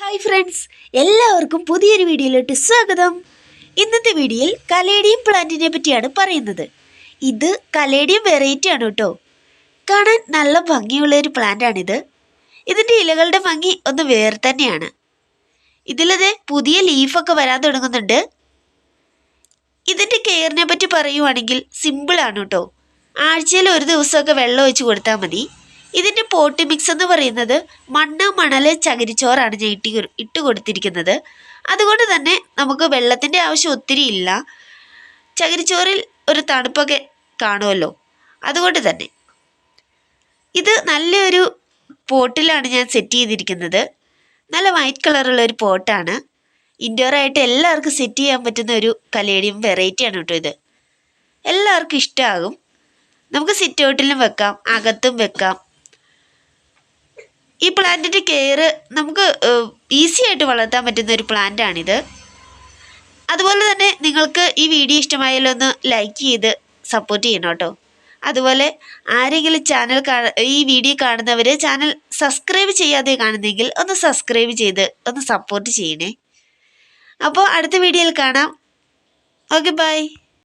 Hi friends എല്ലാവർക്കും പുതിയൊരു വീഡിയോയിലോട്ട് സ്വാഗതം. ഇന്നത്തെ വീഡിയോയിൽ കലേഡിയം പ്ലാന്റിനെ പറ്റിയാണ് പറയുന്നത്. ഇത് കലേഡിയം വെറൈറ്റി ആണ് കേട്ടോ. കാണാൻ നല്ല ഭംഗിയുള്ള ഒരു പ്ലാന്റാണിത് ഇതിന്റെ ഇലകളുടെ ഭംഗി ഒന്ന് വേറെ തന്നെയാണ്. ഇതിലത് പുതിയ ലീഫൊക്കെ വരാൻ തുടങ്ങുന്നുണ്ട്. ഇതിന്റെ കെയറിനെ പറ്റി പറയുവാണെങ്കിൽ സിമ്പിളാണ് കേട്ടോ. ആഴ്ചയിൽ ഒരു ദിവസമൊക്കെ വെള്ളം ഒഴിച്ച് കൊടുത്താൽ മതി. ഇതിന്റെ പോട്ട് മിക്സ് എന്ന് പറയുന്നത് മണ്ണ് മണൽ ചകിരിച്ചോറാണ് ഞാൻ ഇട്ടി ഇട്ട് കൊടുത്തിരിക്കുന്നത്. അതുകൊണ്ട് തന്നെ നമുക്ക് വെള്ളത്തിന്റെ ആവശ്യം ഒത്തിരി ഇല്ല. ചകിരിച്ചോറിൽ ഒരു തണുപ്പൊക്കെ കാണുമല്ലോ അതുകൊണ്ട് തന്നെ. ഇത് നല്ലൊരു പോട്ടിലാണ് ഞാൻ സെറ്റ് ചെയ്തിരിക്കുന്നത്. നല്ല വൈറ്റ് കളറുള്ള ഒരു പോട്ടാണ്. ഇൻഡോറായിട്ട് എല്ലാവർക്കും സെറ്റ് ചെയ്യാൻ പറ്റുന്ന ഒരു കലേഡിയം വെറൈറ്റിയാണ് കേട്ടോ ഇത്. എല്ലാവർക്കും ഇഷ്ടമാകും നമുക്ക് സിറ്റ് ഔട്ടിലും വെക്കാം അകത്തും വെക്കാം. ഈ പ്ലാന്റിന്റെ കെയർ നമുക്ക് ഈസി ആയിട്ട് വളർത്താൻ പറ്റുന്ന ഒരു പ്ലാന്റാണിത് അതുപോലെ തന്നെ നിങ്ങൾക്ക് ഈ വീഡിയോ ഇഷ്ടമായാലും ഒന്ന് ലൈക്ക് ചെയ്ത് സപ്പോർട്ട് ചെയ്യണം കേട്ടോ. അതുപോലെ ആരെങ്കിലും ചാനൽ ഈ വീഡിയോ കാണുന്നവർ ചാനൽ സബ്സ്ക്രൈബ് ചെയ്യാതെ കാണുന്നെങ്കിൽ ഒന്ന് സബ്സ്ക്രൈബ് ചെയ്ത് ഒന്ന് സപ്പോർട്ട് ചെയ്യണേ. അപ്പോൾ അടുത്ത വീഡിയോയിൽ കാണാം. Okay bye